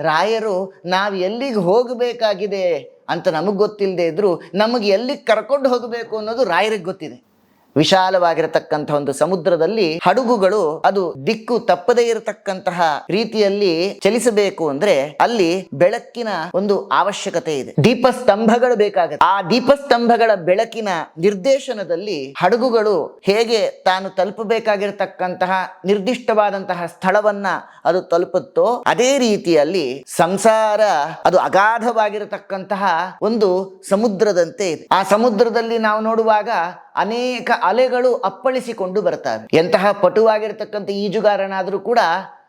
ರಾಯರು, ನಾವು ಎಲ್ಲಿಗೆ ಹೋಗಬೇಕಾಗಿದೆ? ಅಂತ ನಮಗೆ ಗೊತ್ತಿಲ್ಲದೆ ಇದ್ದರೂ ನಮಗೆ ಎಲ್ಲಿಗೆ ಕರ್ಕೊಂಡು ಹೋಗಬೇಕು ಅನ್ನೋದು ರಾಯರಿಗೆ ಗೊತ್ತಿದೆ. ವಿಶಾಲವಾಗಿರತಕ್ಕಂಥ ಒಂದು ಸಮುದ್ರದಲ್ಲಿ ಹಡಗುಗಳು ಅದು ದಿಕ್ಕು ತಪ್ಪದೇ ಇರತಕ್ಕಂತಹ ರೀತಿಯಲ್ಲಿ ಚಲಿಸಬೇಕು ಅಂದ್ರೆ ಅಲ್ಲಿ ಬೆಳಕಿನ ಒಂದು ಅವಶ್ಯಕತೆ ಇದೆ. ದೀಪಸ್ತಂಭಗಳು ಬೇಕಾಗುತ್ತೆ. ಆ ದೀಪಸ್ತಂಭಗಳ ಬೆಳಕಿನ ನಿರ್ದೇಶನದಲ್ಲಿ ಹಡಗುಗಳು ಹೇಗೆ ತಾನು ತಲುಪಬೇಕಾಗಿರತಕ್ಕಂತಹ ನಿರ್ದಿಷ್ಟವಾದಂತಹ ಸ್ಥಳವನ್ನ ಅದು ತಲುಪುತ್ತೋ ಅದೇ ರೀತಿಯಲ್ಲಿ ಸಂಸಾರ ಅದು ಅಗಾಧವಾಗಿರತಕ್ಕಂತಹ ಒಂದು ಸಮುದ್ರದಂತೆ ಇದೆ. ಆ ಸಮುದ್ರದಲ್ಲಿ ನಾವು ನೋಡುವಾಗ ಅನೇಕ ಅಲೆಗಳು ಅಪ್ಪಳಿಸಿಕೊಂಡು ಬರ್ತಾರೆ ಎಂತಹ ಪಟುವಾಗಿರ್ತಕ್ಕಂಥ ಈಜುಗಾರನಾದರೂ ಕೂಡ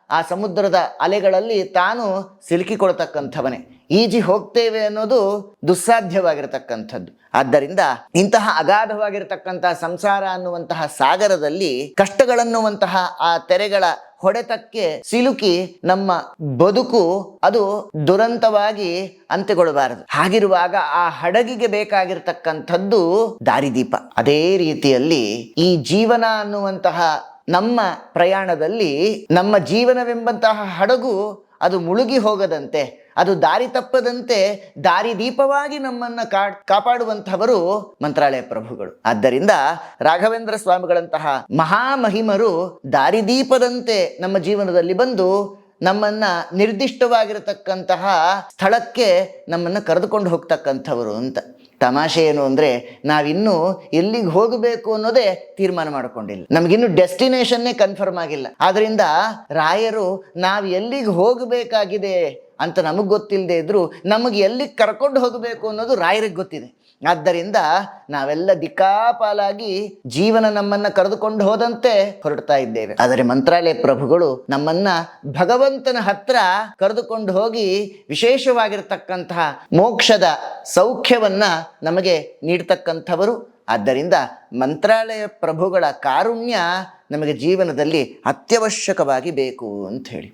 ಆ ಸಮುದ್ರದ ಅಲೆಗಳಲ್ಲಿ ತಾನು ಸಿಲುಕಿಕೊಳ್ತಕ್ಕಂಥವನೇ. ಈಜಿ ಹೋಗ್ತೇವೆ ಅನ್ನೋದು ದುಸ್ಸಾಧ್ಯವಾಗಿರತಕ್ಕಂಥದ್ದು. ಆದ್ದರಿಂದ ಇಂತಹ ಅಗಾಧವಾಗಿರತಕ್ಕಂತಹ ಸಂಸಾರ ಅನ್ನುವಂತಹ ಸಾಗರದಲ್ಲಿ ಕಷ್ಟಗಳನ್ನುವಂತಹ ಆ ತೆರೆಗಳ ಹೊಡೆತಕ್ಕೆ ಸಿಲುಕಿ ನಮ್ಮ ಬದುಕು ಅದು ದುರಂತವಾಗಿ ಅಂತ್ಯಗೊಳ್ಳಬಾರದು. ಹಾಗಿರುವಾಗ ಆ ಹಡಗಿಗೆ ಬೇಕಾಗಿರ್ತಕ್ಕಂಥದ್ದು ದಾರಿದೀಪ. ಅದೇ ರೀತಿಯಲ್ಲಿ ಈ ಜೀವನ ಅನ್ನುವಂತಹ ನಮ್ಮ ಪ್ರಯಾಣದಲ್ಲಿ ನಮ್ಮ ಜೀವನವೆಂಬಂತಹ ಹಡಗು ಅದು ಮುಳುಗಿ ಹೋಗದಂತೆ, ಅದು ದಾರಿ ತಪ್ಪದಂತೆ ದಾರಿದೀಪವಾಗಿ ನಮ್ಮನ್ನ ಕಾ ಕಾಪಾಡುವಂಥವರು ಮಂತ್ರಾಲಯ ಪ್ರಭುಗಳು. ಆದ್ದರಿಂದ ರಾಘವೇಂದ್ರ ಸ್ವಾಮಿಗಳಂತಹ ಮಹಾಮಹಿಮರು ದಾರಿದೀಪದಂತೆ ನಮ್ಮ ಜೀವನದಲ್ಲಿ ಬಂದು ನಮ್ಮನ್ನ ನಿರ್ದಿಷ್ಟವಾಗಿರತಕ್ಕಂತಹ ಸ್ಥಳಕ್ಕೆ ನಮ್ಮನ್ನ ಕರೆದುಕೊಂಡು ಹೋಗ್ತಕ್ಕಂಥವರು ಅಂತ. ತಮಾಷೆ ಏನು ಅಂದರೆ ನಾವಿನ್ನೂ ಎಲ್ಲಿಗೆ ಹೋಗಬೇಕು ಅನ್ನೋದೇ ತೀರ್ಮಾನ ಮಾಡಿಕೊಂಡಿಲ್ಲ. ನಮಗಿನ್ನು ಡೆಸ್ಟಿನೇಷನ್ನೇ ಕನ್ಫರ್ಮ್ ಆಗಿಲ್ಲ. ಆದ್ದರಿಂದ ರಾಯರು, ನಾವು ಎಲ್ಲಿಗೆ ಹೋಗಬೇಕಾಗಿದೆ? ಅಂತ ನಮಗೆ ಗೊತ್ತಿಲ್ಲದೆ ಇದ್ರು ನಮಗೆ ಎಲ್ಲಿ ಕರ್ಕೊಂಡು ಹೋಗಬೇಕು ಅನ್ನೋದು ರಾಯರಿಗೆ ಗೊತ್ತಿದೆ. ಆದ್ದರಿಂದ ನಾವೆಲ್ಲ ದಿಕ್ಕಾಪಾಲಾಗಿ ಜೀವನ ನಮ್ಮನ್ನ ಕರೆದುಕೊಂಡು ಹೋದಂತೆ ಹೊರಡ್ತಾ ಇದ್ದೇವೆ. ಆದರೆ ಮಂತ್ರಾಲಯ ಪ್ರಭುಗಳು ನಮ್ಮನ್ನ ಭಗವಂತನ ಹತ್ರ ಕರೆದುಕೊಂಡು ಹೋಗಿ ವಿಶೇಷವಾಗಿರ್ತಕ್ಕಂತಹ ಮೋಕ್ಷದ ಸೌಖ್ಯವನ್ನ ನಮಗೆ ನೀಡ್ತಕ್ಕಂಥವರು. ಆದ್ದರಿಂದ ಮಂತ್ರಾಲಯ ಪ್ರಭುಗಳ ಕಾರುಣ್ಯ ನಮಗೆ ಜೀವನದಲ್ಲಿ ಅತ್ಯವಶ್ಯಕವಾಗಿ ಬೇಕು ಅಂತ ಹೇಳಿ